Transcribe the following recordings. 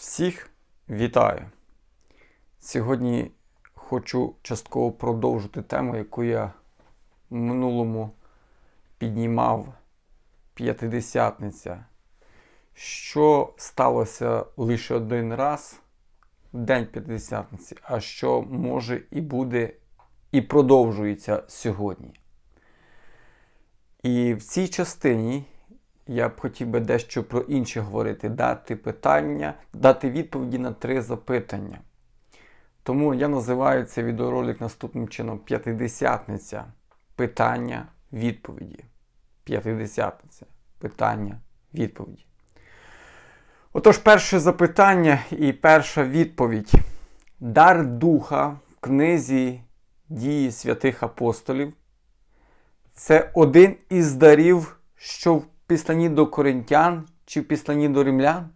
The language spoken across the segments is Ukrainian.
Всіх вітаю! Сьогодні хочу частково продовжити тему, яку я в минулому піднімав п'ятидесятниця. Що сталося лише один раз в День П'ятидесятниці, а що може і буде, і продовжується сьогодні. І в цій частині я б хотів би дещо про інше говорити, дати питання, дати відповіді на три запитання. Тому я називаю цей відеоролик наступним чином П'ятидесятниця. Питання, відповіді. П'ятидесятниця. Питання, відповіді. Отож, перше запитання і перша відповідь. Дар Духа в книзі дії святих апостолів це один із дарів, що в післанні до коринтян чи післанні до римлян?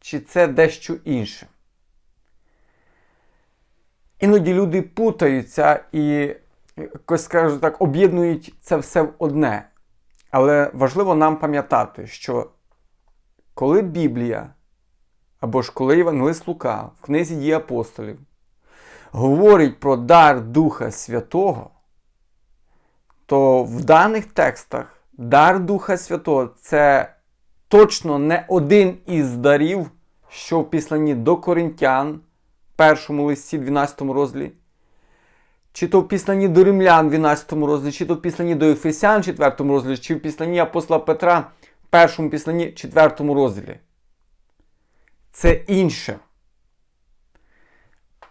Чи це дещо інше? Іноді люди путаються і, якось скажу так, об'єднують це все в одне. Але важливо нам пам'ятати, що коли Біблія або ж коли Євангелист Лука в книзі дії апостолів говорить про дар Духа Святого, то в даних текстах дар Духа Святого це точно не один із дарів, що в післанні до Коринтян, першому листі, 12 розділі, чи то в післанні до Римлян, 12 розділі, чи то в післанні до Ефесян, 4 розділі, чи в післанні апостола Петра, першому післанні, 4 розділі. Це інше.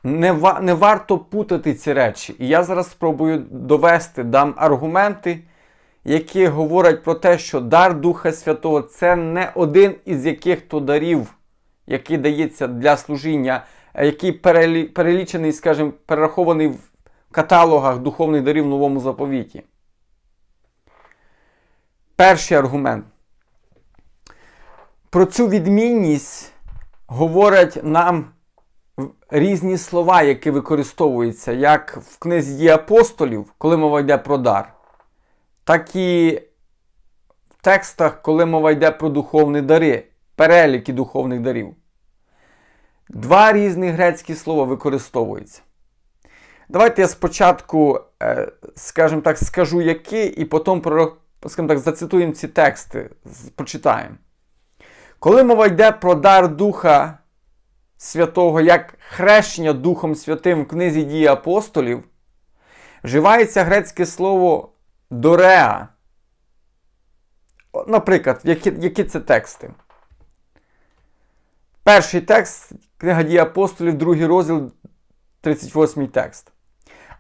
Не, ва- не варто путати ці речі. І я зараз спробую довести, дам аргументи, які говорять про те, що дар Духа Святого це не один із яких то дарів, який дається для служіння, який перелічений, скажімо, перерахований в каталогах духовних дарів в новому заповіті. Перший аргумент. Про цю відмінність говорять нам різні слова, які використовуються, як в книзі апостолів, коли мова йде про дар, так і в текстах, коли мова йде про духовні дари, переліки духовних дарів. Два різні грецькі слова використовуються. Давайте я спочатку, е, скажімо так, скажу які, і потім скажімо так, зацитуємо ці тексти, прочитаємо. Коли мова йде про дар Духа Святого як хрещення Духом Святим в книзі дії апостолів, вживається грецьке слово дореа. Наприклад, які, які це тексти? Перший текст, книга дії апостолів, другий розділ, 38 текст.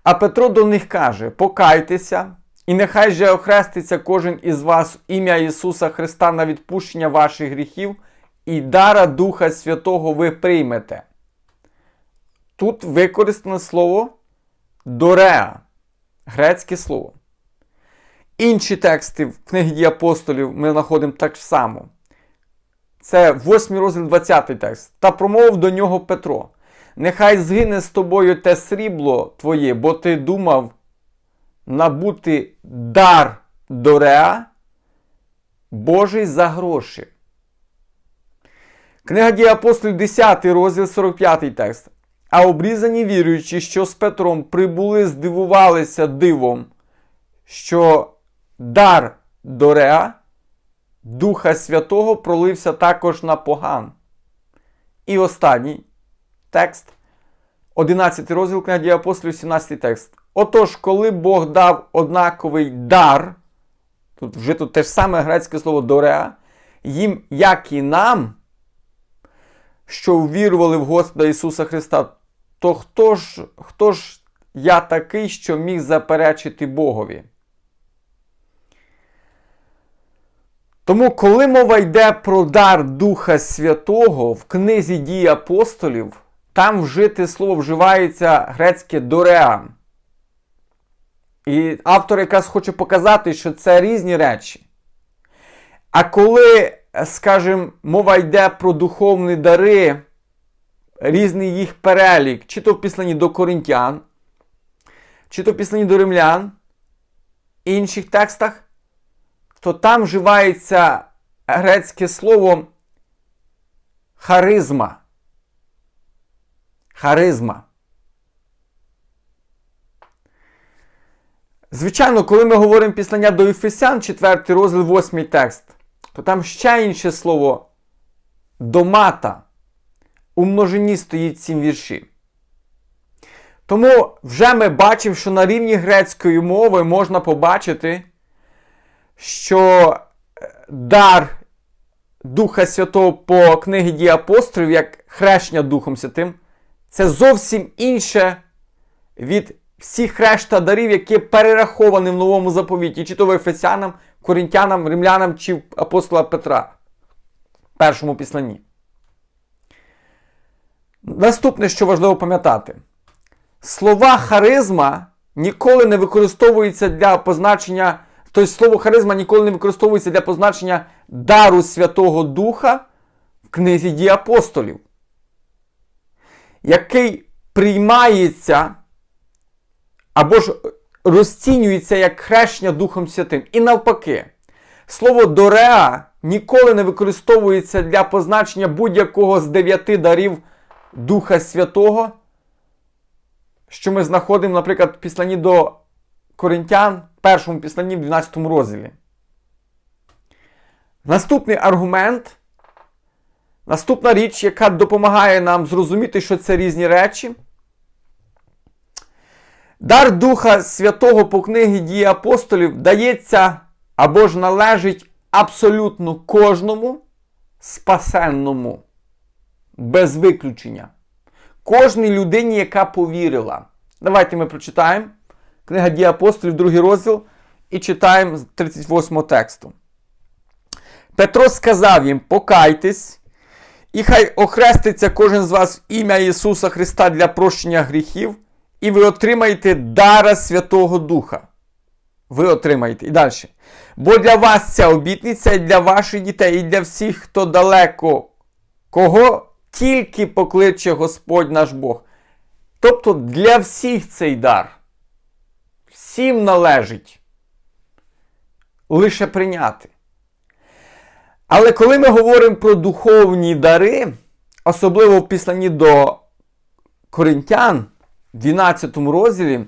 А Петро до них каже: Покайтеся, і нехай же охреститься кожен із вас ім'я Ісуса Христа на відпущення ваших гріхів, і дара Духа Святого ви приймете. Тут використане слово дореа, грецьке слово. Інші тексти в книгі дій апостолів ми знаходимо так само. Це 8 розділ 20 текст. Та промовив до нього Петро: Нехай згине з тобою те срібло твоє, бо ти думав набути дар дореа Божий за гроші. Книга дій апостолів 10 розділ 45 текст. А обрізані віруючі, що з Петром прибули, здивувалися дивом, що дар Дореа, Духа Святого пролився також на поган. І останній текст, 11 розділ книги апостолів, 17 текст. Отож, коли Бог дав однаковий дар, тут вже тут те ж саме грецьке слово дореа, їм, як і нам, що ввірували в Господа Ісуса Христа, то хто ж, хто ж я такий, що міг заперечити Богові? Тому, коли мова йде про дар Духа Святого в книзі дій апостолів, там вжите слово вживається грецьке дореа. І автор якраз хоче показати, що це різні речі. А коли, скажімо, мова йде про духовні дари, різний їх перелік, чи то в післанні до коринтян, чи то в післанні до римлян, інших текстах, то там вживається грецьке слово харизма. Харизма. Звичайно, коли ми говоримо післання до Ефесян, 4 розділ, 8 текст, то там ще інше слово домата. У множині стоїть сім вірші. Тому вже ми бачимо, що на рівні грецької мови можна побачити, що дар Духа Святого по книгі дії апостолів, як хрещення Духом Святим, це зовсім інше від всіх решта дарів, які перераховані в новому заповіті, чи то в Ефесянам, Коринтянам, Римлянам, чи в апостола Петра в першому післанні. Наступне, що важливо пам'ятати, слова харизма ніколи не використовуються для позначення, тобто слово харизма ніколи не використовується для позначення дару Святого Духа в книзі дій апостолів, який приймається або ж розцінюється як хрещення Духом Святим. І навпаки, слово дореа ніколи не використовується для позначення будь-якого з дев'яти дарів Духа Святого, що ми знаходимо, наприклад, в післанні до Коринтян, першому післанні в 12 розділі. Наступний аргумент, наступна річ, яка допомагає нам зрозуміти, що це різні речі. Дар Духа Святого по книгі дії апостолів дається або ж належить абсолютно кожному спасенному, без виключення. Кожній людині, яка повірила. Давайте ми прочитаємо. Книга дії апостолів, другий розділ, і читаємо з 38 тексту. Петро сказав їм: Покайтесь, і хай охреститься кожен з вас в ім'я Ісуса Христа для прощення гріхів, і ви отримаєте дара Святого Духа. Ви отримаєте. І далі. Бо для вас ця обітниця і для ваших дітей, і для всіх, хто далеко, кого тільки покличе Господь наш Бог. Тобто для всіх цей дар. Всім належить лише прийняти. Але коли ми говоримо про духовні дари, особливо в післанні до Коринтян, 12 розділі,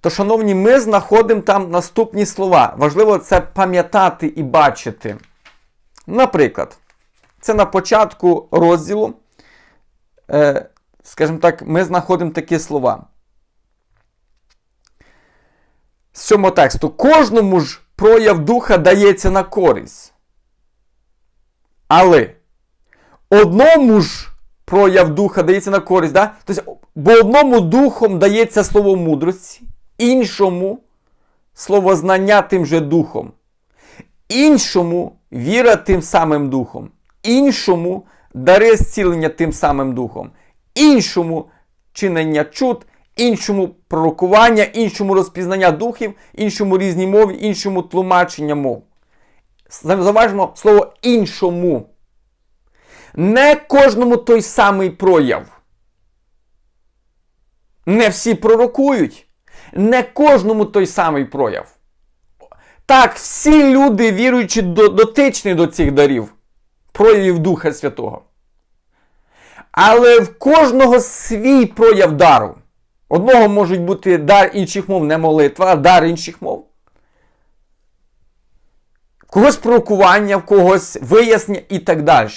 то, шановні, ми знаходимо там наступні слова. Важливо це пам'ятати і бачити. Наприклад, це на початку розділу, е, скажімо так, ми знаходимо такі слова. З цього тексту. Кожному ж прояв духа дається на користь. Але одному ж прояв духа дається на користь. Да? Тобто, бо одному духом дається слово мудрості, іншому слово знання тим же духом, іншому віра тим самим духом, іншому дари зцілення тим самим духом, іншому чинення чуд, іншому пророкування, іншому розпізнання духів, іншому різні мові, іншому тлумачення мов. Заважимо слово іншому. Не кожному той самий прояв. Не всі пророкують. Не кожному той самий прояв. Так, всі люди, віруючи, дотичні до цих дарів, проявів Духа Святого. Але в кожного свій прояв дару. Одного можуть бути дар інших мов, не молитва, а дар інших мов. Когось пророкування, в когось вияснення і так далі.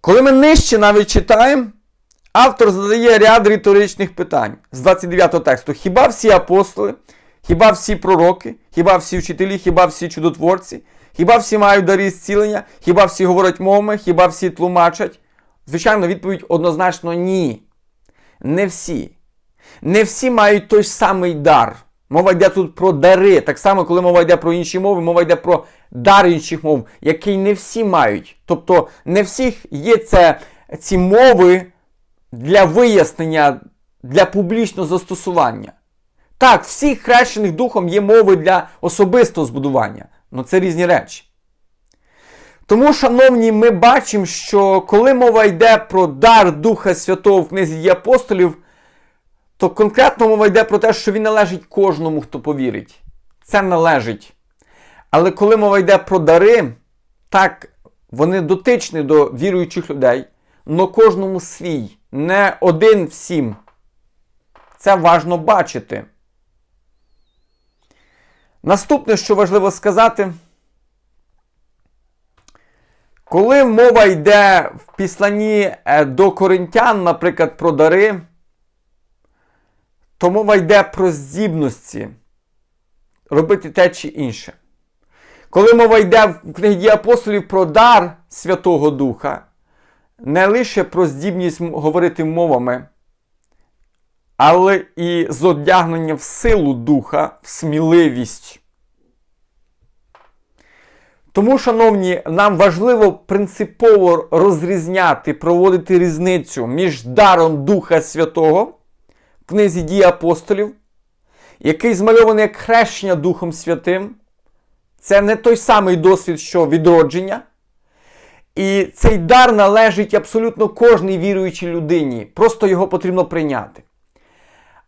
Коли ми нижче навіть читаємо, автор задає ряд риторичних питань з 29 тексту. Хіба всі апостоли, хіба всі пророки, хіба всі вчителі, хіба всі чудотворці, хіба всі мають дари зцілення, хіба всі говорять мовами, хіба всі тлумачать? Звичайно, відповідь однозначно ні. Не всі. Не всі мають той самий дар. Мова йде тут про дари. Так само, коли мова йде про інші мови, мова йде про дар інших мов, який не всі мають. Тобто не всіх є це, ці мови для вияснення, для публічного застосування. Так, всіх хрещених духом є мови для особистого збудування. але це різні речі. Тому, шановні, ми бачимо, що коли мова йде про дар Духа Святого в книзі дії апостолів, то конкретно мова йде про те, що він належить кожному, хто повірить. Це належить. Але коли мова йде про дари, так, вони дотичні до віруючих людей, но кожному свій, не один всім. Це важно бачити. Наступне, що важливо сказати, коли мова йде в післанні е, до коринтян, наприклад, про дари, то мова йде про здібності робити те чи інше. Коли мова йде в книгі апостолів про дар Святого Духа, не лише про здібність говорити мовами, але і з одягнення в силу духа, в сміливість. Тому, шановні, нам важливо принципово розрізняти, проводити різницю між даром Духа Святого в книзі дії апостолів, який змальований як хрещення Духом Святим. Це не той самий досвід, що відродження. І цей дар належить абсолютно кожній віруючій людині. Просто його потрібно прийняти.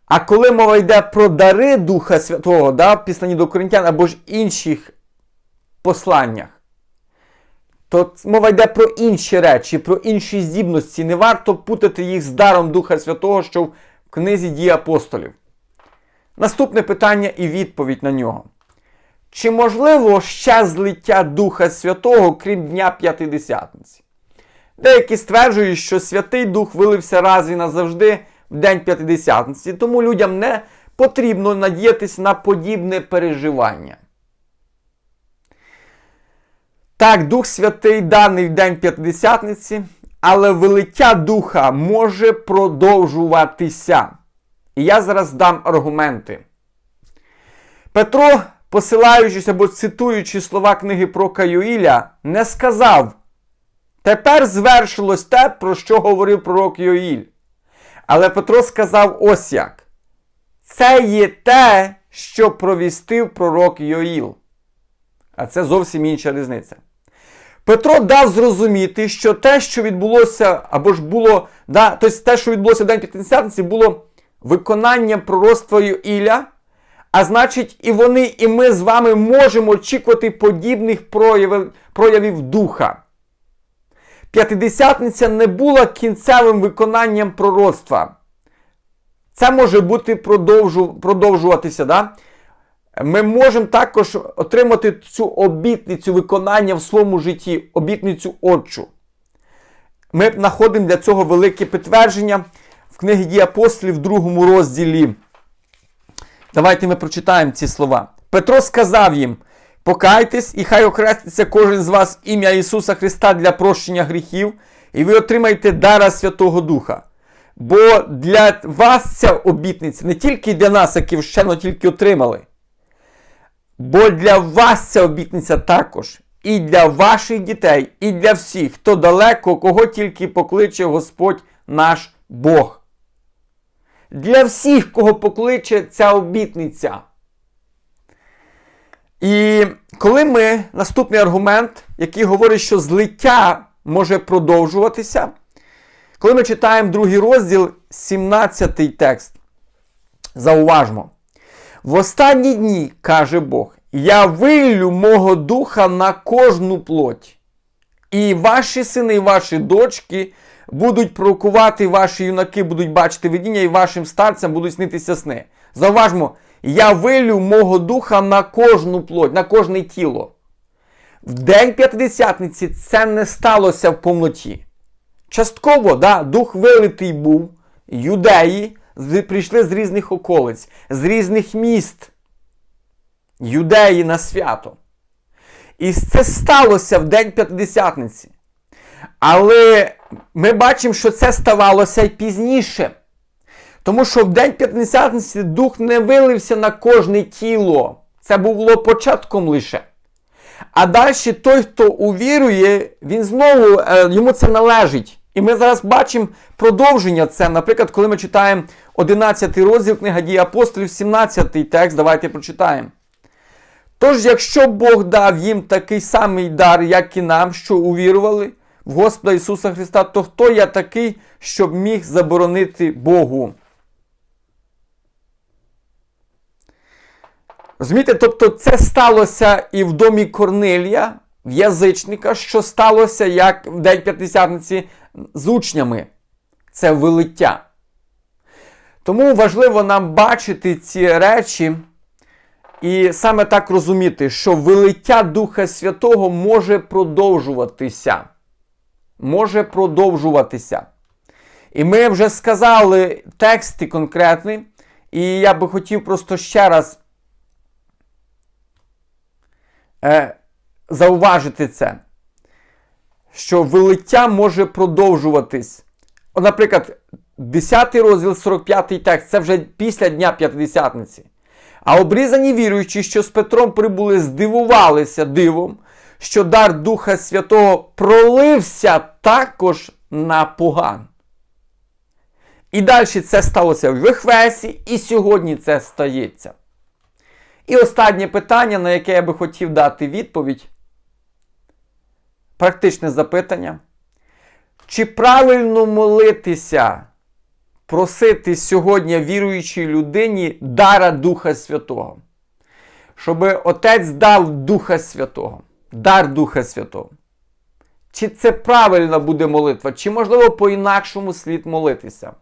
А коли мова йде про дари Духа Святого, да, післані до Коринтян або ж інших посланнях, то мова йде про інші речі, про інші здібності. Не варто путати їх з даром Духа Святого, що в книзі дії апостолів. Наступне питання і відповідь на нього. Чи можливо ще злиття Духа Святого, крім Дня П'ятидесятниці? Деякі стверджують, що Святий Дух вилився раз і назавжди в День П'ятидесятниці, тому людям не потрібно надіятися на подібне переживання. Так, Дух Святий даний в День П'ятидесятниці, але вилиття Духа може продовжуватися. І я зараз дам аргументи. Петро, посилаючись або цитуючи слова книги про Каюїля, не сказав: Тепер звершилось те, про що говорив пророк Йоїль. Але Петро сказав ось як. Це є те, що провістив пророк Йоїл. А це зовсім інша різниця. Петро дав зрозуміти, що те, що відбулося, або ж було, да, тобто те, що відбулося в День П'ятдесятниці, було виконанням пророцтва Йоїля, а значить, і вони, і ми з вами можемо очікувати подібних проявів, проявів духа. П'ятидесятниця не була кінцевим виконанням пророцтва. Це може бути продовжу, продовжуватися. Да? Ми можемо також отримати цю обітницю виконання в своєму житті, обітницю Отчу. Ми знаходимо для цього велике підтвердження в книгі дії апостолів в другому розділі. Давайте ми прочитаємо ці слова. Петро сказав їм: Покайтесь, і хай окреститься кожен з вас ім'я Ісуса Христа для прощення гріхів, і ви отримаєте дара Святого Духа. Бо для вас ця обітниця не тільки для нас, які вщено тільки отримали. Бо для вас ця обітниця також, і для ваших дітей, і для всіх, хто далеко, кого тільки покличе Господь наш Бог. Для всіх, кого покличе ця обітниця. І коли ми наступний аргумент, який говорить, що злиття може продовжуватися, коли ми читаємо другий розділ, 17 текст, зауважмо. В останні дні, каже Бог, я виллю мого духа на кожну плоть. І ваші сини, і ваші дочки будуть пророкувати, ваші юнаки будуть бачити видіння, і вашим старцям будуть снитися сни. Зауважмо, я вилю мого духа на кожну плоть, на кожне тіло. В День П'ятидесятниці це не сталося в повноті. Частково, да, дух вилитий був, юдеї прийшли з різних околиць, з різних міст. Юдеї на свято. І це сталося в День П'ятидесятниці. Але ми бачимо, що це ставалося й пізніше. Тому що в День П'ятдесятниці дух не вилився на кожне тіло. Це було початком лише. А далі той, хто увірує, він знову е, йому це належить. І ми зараз бачимо продовження це. Наприклад, коли ми читаємо 11 розділ книга дії апостолів, 17 текст, давайте прочитаємо. Тож, якщо Бог дав їм такий самий дар, як і нам, що увірували в Господа Ісуса Христа, то хто я такий, щоб міг заборонити Богу? Розумієте, тобто це сталося і в домі Корнилія, в язичника, що сталося як в День П'ятдесятниці з учнями. Це вилиття. Тому важливо нам бачити ці речі і саме так розуміти, що вилиття Духа Святого може продовжуватися. Може продовжуватися. І ми вже сказали тексти конкретні, і я би хотів просто ще раз е, зауважити це, що вилиття може продовжуватись. Наприклад, 10 розділ, 45 текст це вже після Дня П'ятдесятниці. А обрізані віруючі, що з Петром прибули, здивувалися дивом, що дар Духа Святого пролився також на поган. І далі це сталося в Ефесі, і сьогодні це стається. І останнє питання, на яке я би хотів дати відповідь. Практичне запитання. Чи правильно молитися, просити сьогодні віруючій людині дара Духа Святого? Щоб Отець дав Духа Святого, дар Духа Святого. Чи це правильна буде молитва, чи, можливо, по-інакшому слід молитися?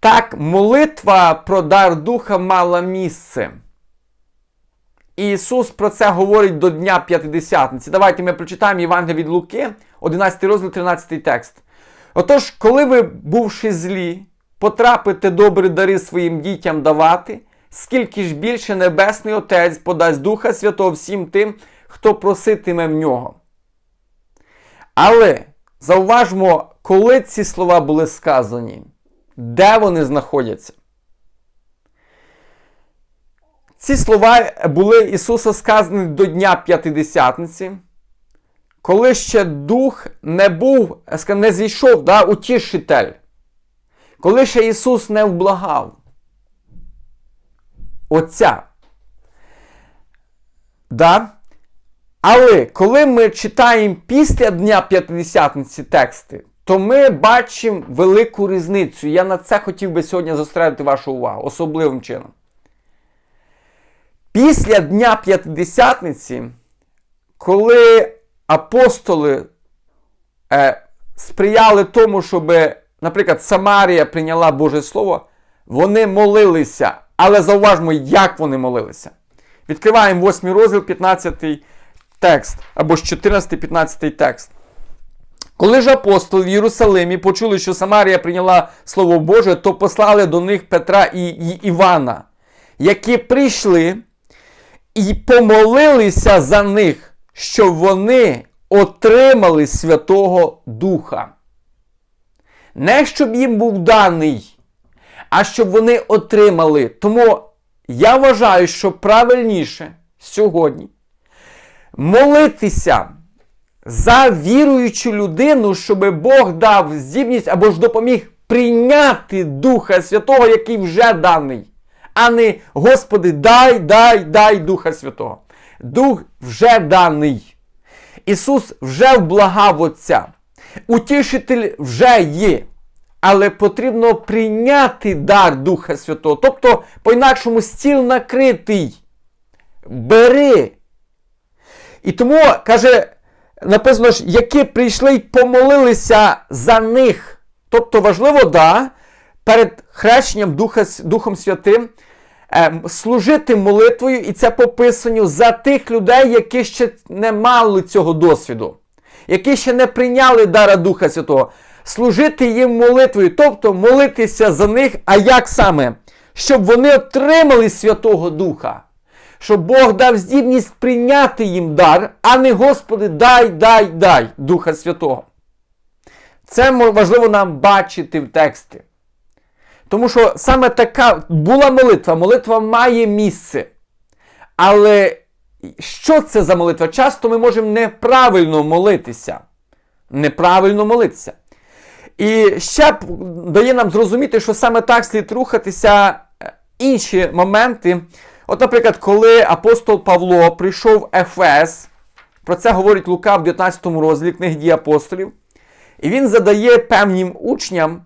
Так, молитва про дар Духа мала місце. Ісус про це говорить до Дня П'ятидесятниці. Давайте ми прочитаємо Євангелія від Луки, 11 розділ, 13 текст. Отож, коли ви, бувши злі, потрапите добрі дари своїм дітям давати, скільки ж більше Небесний Отець подасть Духа Святого всім тим, хто проситиме в нього. Але зауважмо, коли ці слова були сказані, де вони знаходяться. Ці слова були Ісуса сказані до Дня П'ятидесятниці, коли ще Дух не був, не зійшов да, утішитель, коли ще Ісус не вблагав Отця. Да? Але коли ми читаємо після Дня П'ятидесятниці тексти, то ми бачимо велику різницю. Я на це хотів би сьогодні зосередити вашу увагу особливим чином. Після Дня П'ятидесятниці, коли апостоли е, сприяли тому, щоб, наприклад, Самарія прийняла Боже Слово, вони молилися. Але зауважмо, як вони молилися. Відкриваємо 8 розділ, 15 текст, або ж 14-15 текст. Коли ж апостоли в Єрусалимі почули, що Самарія прийняла Слово Боже, то послали до них Петра і, і Івана, які прийшли і помолилися за них, щоб вони отримали Святого Духа. Не щоб їм був даний, а щоб вони отримали. Тому я вважаю, що правильніше сьогодні молитися за віруючу людину, щоб Бог дав здібність або ж допоміг прийняти Духа Святого, який вже даний а не Господи, дай, дай, дай Духа Святого. Дух вже даний. Ісус вже вблагав Отця. Утішитель вже є. Але потрібно прийняти дар Духа Святого. Тобто, по-інакшому стіл накритий. Бери. І тому, каже, написано, ж, які прийшли й помолилися за них. Тобто важливо, да, перед хрещенням Духа, Духом Святим служити молитвою, і це пописано за тих людей, які ще не мали цього досвіду, які ще не прийняли дара Духа Святого. Служити їм молитвою, тобто молитися за них, а як саме? Щоб вони отримали Святого Духа, щоб Бог дав здібність прийняти їм дар, а не Господи, дай, дай, дай Духа Святого. Це важливо нам бачити в тексті. Тому що саме така була молитва, молитва має місце. Але що це за молитва? Часто ми можемо неправильно молитися. Неправильно молитися. І ще дає нам зрозуміти, що саме так слід рухатися е, інші моменти. От, наприклад, коли апостол Павло прийшов в Ефес, про це говорить Лука в 19 розділі книги дій апостолів, і він задає певним учням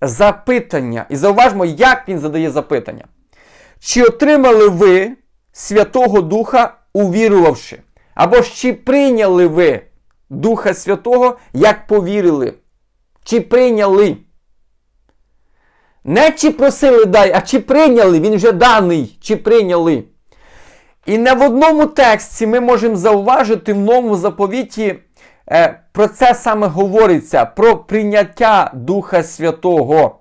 запитання. І зауважмо, як він задає запитання. Чи отримали ви Святого Духа увірувавши. Або ж чи прийняли ви Духа Святого, як повірили? Чи прийняли? Не чи просили дай, а чи прийняли, він вже даний, чи прийняли. І не в одному тексті ми можемо зауважити в новому заповіті про це саме говориться, про прийняття Духа Святого.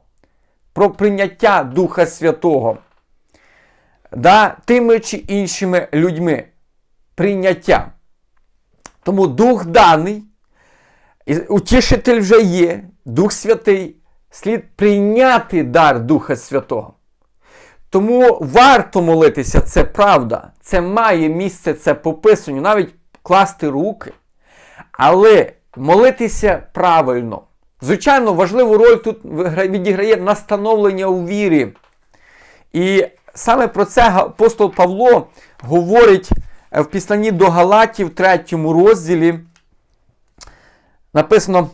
Про прийняття Духа Святого. Да, Тими чи іншими людьми. Прийняття. Тому Дух даний, утішитель вже є, Дух Святий, слід прийняти дар Духа Святого. Тому варто молитися, це правда. Це має місце, це пописано, навіть класти руки. Але молитися правильно. Звичайно, важливу роль тут відіграє настановлення у вірі. І саме про це апостол Павло говорить в післанні до Галатів, 3 розділі. Написано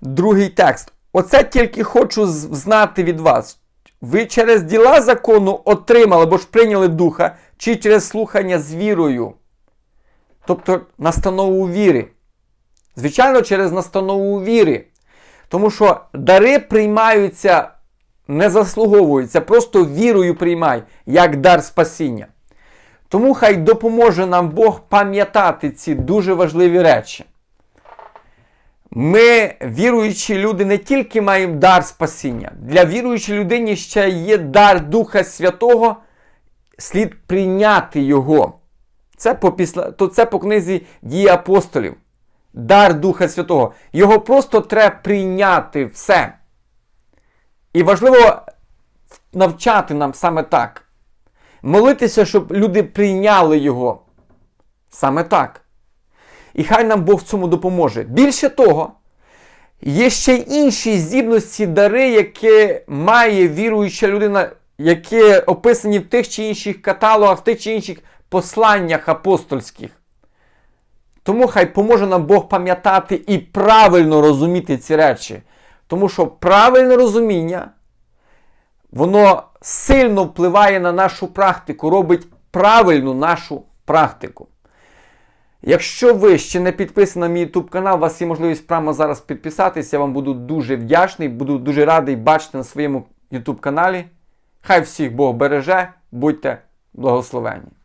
другий текст. Оце тільки хочу знати від вас. Ви через діла закону отримали або ж прийняли духа, чи через слухання з вірою. Тобто настанову віри. Звичайно, через настанову віри. Тому що дари приймаються, не заслуговуються, просто вірою приймай, як дар спасіння. Тому хай допоможе нам Бог пам'ятати ці дуже важливі речі. Ми, віруючі люди, не тільки маємо дар спасіння. Для віруючої людини ще є дар Духа Святого, слід прийняти Його. Це по, після, то це по книзі дії апостолів. Дар Духа Святого. Його просто треба прийняти все. І важливо навчати нам саме так. Молитися, щоб люди прийняли Його. Саме так. І хай нам Бог в цьому допоможе. Більше того, є ще інші здібності, дари, які має віруюча людина, які описані в тих чи інших каталогах, в тих чи інших посланнях апостольських. Тому хай поможе нам Бог пам'ятати і правильно розуміти ці речі. Тому що правильне розуміння, воно сильно впливає на нашу практику, робить правильну нашу практику. Якщо ви ще не підписані на мій YouTube канал, у вас є можливість прямо зараз підписатися. Я вам буду дуже вдячний, буду дуже радий бачити на своєму YouTube каналі. Хай всіх Бог береже, будьте благословені!